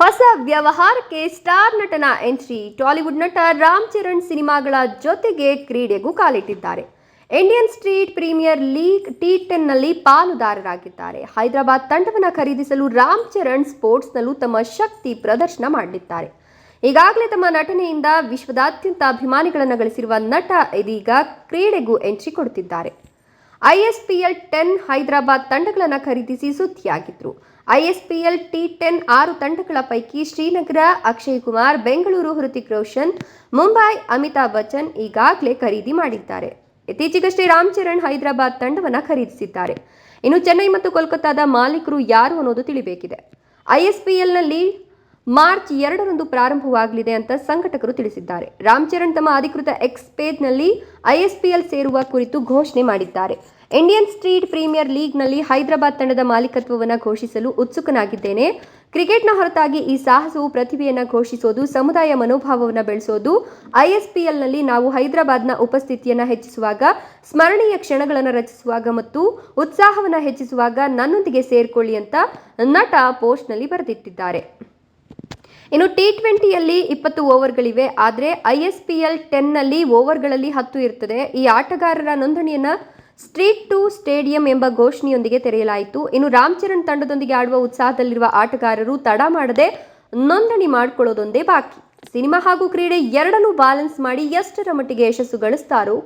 ಹೊಸ ವ್ಯವಹಾರಕ್ಕೆ ಸ್ಟಾರ್ ನಟನ ಎಂಟ್ರಿ. ಟಾಲಿವುಡ್ ನಟ ರಾಮ್ ಚರಣ್ ಸಿನಿಮಾಗಳ ಜೊತೆಗೆ ಕ್ರೀಡೆಗೂ ಕಾಲಿಟ್ಟಿದ್ದಾರೆ. Indian street premier league T ಟೆನ್ನಲ್ಲಿ ಪಾಲುದಾರರಾಗಿದ್ದಾರೆ. ಹೈದರಾಬಾದ್ ತಂಡವನ್ನು ಖರೀದಿಸಲು ರಾಮ್ ಚರಣ್ ಸ್ಪೋರ್ಟ್ಸ್ನಲ್ಲೂ ತಮ್ಮ ಶಕ್ತಿ ಪ್ರದರ್ಶನ ಮಾಡಲಿದ್ದಾರೆ ಈಗಾಗಲೇ ತಮ್ಮ ನಟನೆಯಿಂದ ವಿಶ್ವದಾದ್ಯಂತ ಅಭಿಮಾನಿಗಳನ್ನು ಗಳಿಸಿರುವ ನಟ ಇದೀಗ ಕ್ರೀಡೆಗೂ ಎಂಟ್ರಿ ಕೊಡುತ್ತಿದ್ದಾರೆ. ಐಎಸ್ಪಿಎಲ್ ಟೆನ್ ಹೈದರಾಬಾದ್ ತಂಡಗಳನ್ನು ಖರೀದಿಸಿ ಸುದ್ದಿಯಾಗಿದ್ರು. ಐಎಸ್ಪಿಎಲ್ ಟಿ ಟೆನ್ ಆರು ತಂಡಗಳ ಪೈಕಿ ಶ್ರೀನಗರ ಅಕ್ಷಯ್ ಕುಮಾರ್ ಬೆಂಗಳೂರು ಹೃತಿಕ್ ರೋಷನ್, ಮುಂಬೈ ಅಮಿತಾಬ್ ಬಚ್ಚನ್ ಈಗಾಗಲೇ ಖರೀದಿ ಮಾಡಿದ್ದಾರೆ. ಇತ್ತೀಚೆಗಷ್ಟೇ ರಾಮ್ ಚರಣ್ ಹೈದರಾಬಾದ್ ತಂಡವನ್ನು ಖರೀದಿಸಿದ್ದಾರೆ. ಇನ್ನು ಚೆನ್ನೈ ಮತ್ತು ಕೋಲ್ಕತ್ತಾದ ಮಾಲೀಕರು ಯಾರು ಅನ್ನೋದು ತಿಳಿಬೇಕಿದೆ. ಐಎಸ್ಪಿಎಲ್ನಲ್ಲಿ ಮಾರ್ಚ್ ಎರಡರಂದು ಪ್ರಾರಂಭವಾಗಲಿದೆ ಅಂತ ಸಂಘಟಕರು ತಿಳಿಸಿದ್ದಾರೆ. ರಾಮ್ ಚರಣ್ ತಮ್ಮ ಅಧಿಕೃತ ಎಕ್ಸ್ ಪೇಜ್ನಲ್ಲಿ ಐಎಸ್ಪಿಎಲ್ ಸೇರುವ ಕುರಿತು ಘೋಷಣೆ ಮಾಡಿದ್ದಾರೆ. ಇಂಡಿಯನ್ ಸ್ಟ್ರೀಟ್ ಪ್ರೀಮಿಯರ್ ಲೀಗ್ನಲ್ಲಿ ಹೈದರಾಬಾದ್ ತಂಡದ ಮಾಲೀಕತ್ವವನ್ನು ಘೋಷಿಸಲು ಉತ್ಸುಕನಾಗಿದ್ದೇನೆ. ಕ್ರಿಕೆಟ್ನ ಹೊರತಾಗಿ ಈ ಸಾಹಸವು ಪ್ರತಿಭೆಯನ್ನು ಘೋಷಿಸೋದು, ಸಮುದಾಯ ಮನೋಭಾವವನ್ನು ಬೆಳೆಸೋದು ಐಎಸ್ಪಿಎಲ್ನಲ್ಲಿ ನಾವು ಹೈದರಾಬಾದ್ನ ಉಪಸ್ಥಿತಿಯನ್ನು ಹೆಚ್ಚಿಸುವಾಗ, ಸ್ಮರಣೀಯ ಕ್ಷಣಗಳನ್ನು ರಚಿಸುವಾಗ ಮತ್ತು ಉತ್ಸಾಹವನ್ನು ಹೆಚ್ಚಿಸುವಾಗ ನನ್ನೊಂದಿಗೆ ಸೇರಿಕೊಳ್ಳಿ ಅಂತ ನಟ ಪೋಸ್ಟ್ನಲ್ಲಿ ಬರೆದಿಟ್ಟಿದ್ದಾರೆ. ಇನ್ನು ಟಿ ಟ್ವೆಂಟಿಯಲ್ಲಿ ಇಪ್ಪತ್ತು ಓವರ್ಗಳಿವೆ. ಆದರೆ ಐ ಎಸ್ ಪಿ ಎಲ್ ಟೆನ್ನಲ್ಲಿ ಓವರ್ಗಳಲ್ಲಿ ಹತ್ತು ಇರ್ತದೆ. ಈ ಆಟಗಾರರ ನೋಂದಣಿಯನ್ನು ಸ್ಟ್ರೀಟ್ ಟು ಸ್ಟೇಡಿಯಂ ಎಂಬ ಘೋಷಣೆಯೊಂದಿಗೆ ತೆರೆಯಲಾಯಿತು. ಇನ್ನು ರಾಮ್ ಚರಣ್ ತಂಡದೊಂದಿಗೆ ಆಡುವ ಉತ್ಸಾಹದಲ್ಲಿರುವ ಆಟಗಾರರು ತಡ ಮಾಡದೆ ನೋಂದಣಿ ಮಾಡಿಕೊಳ್ಳೋದೊಂದೇ ಬಾಕಿ. ಸಿನಿಮಾ ಹಾಗೂ ಕ್ರೀಡೆ ಎರಡನ್ನೂ ಬ್ಯಾಲೆನ್ಸ್ ಮಾಡಿ ಎಷ್ಟರ ಮಟ್ಟಿಗೆ ಯಶಸ್ಸು ಗಳಿಸ್ತಾರೋ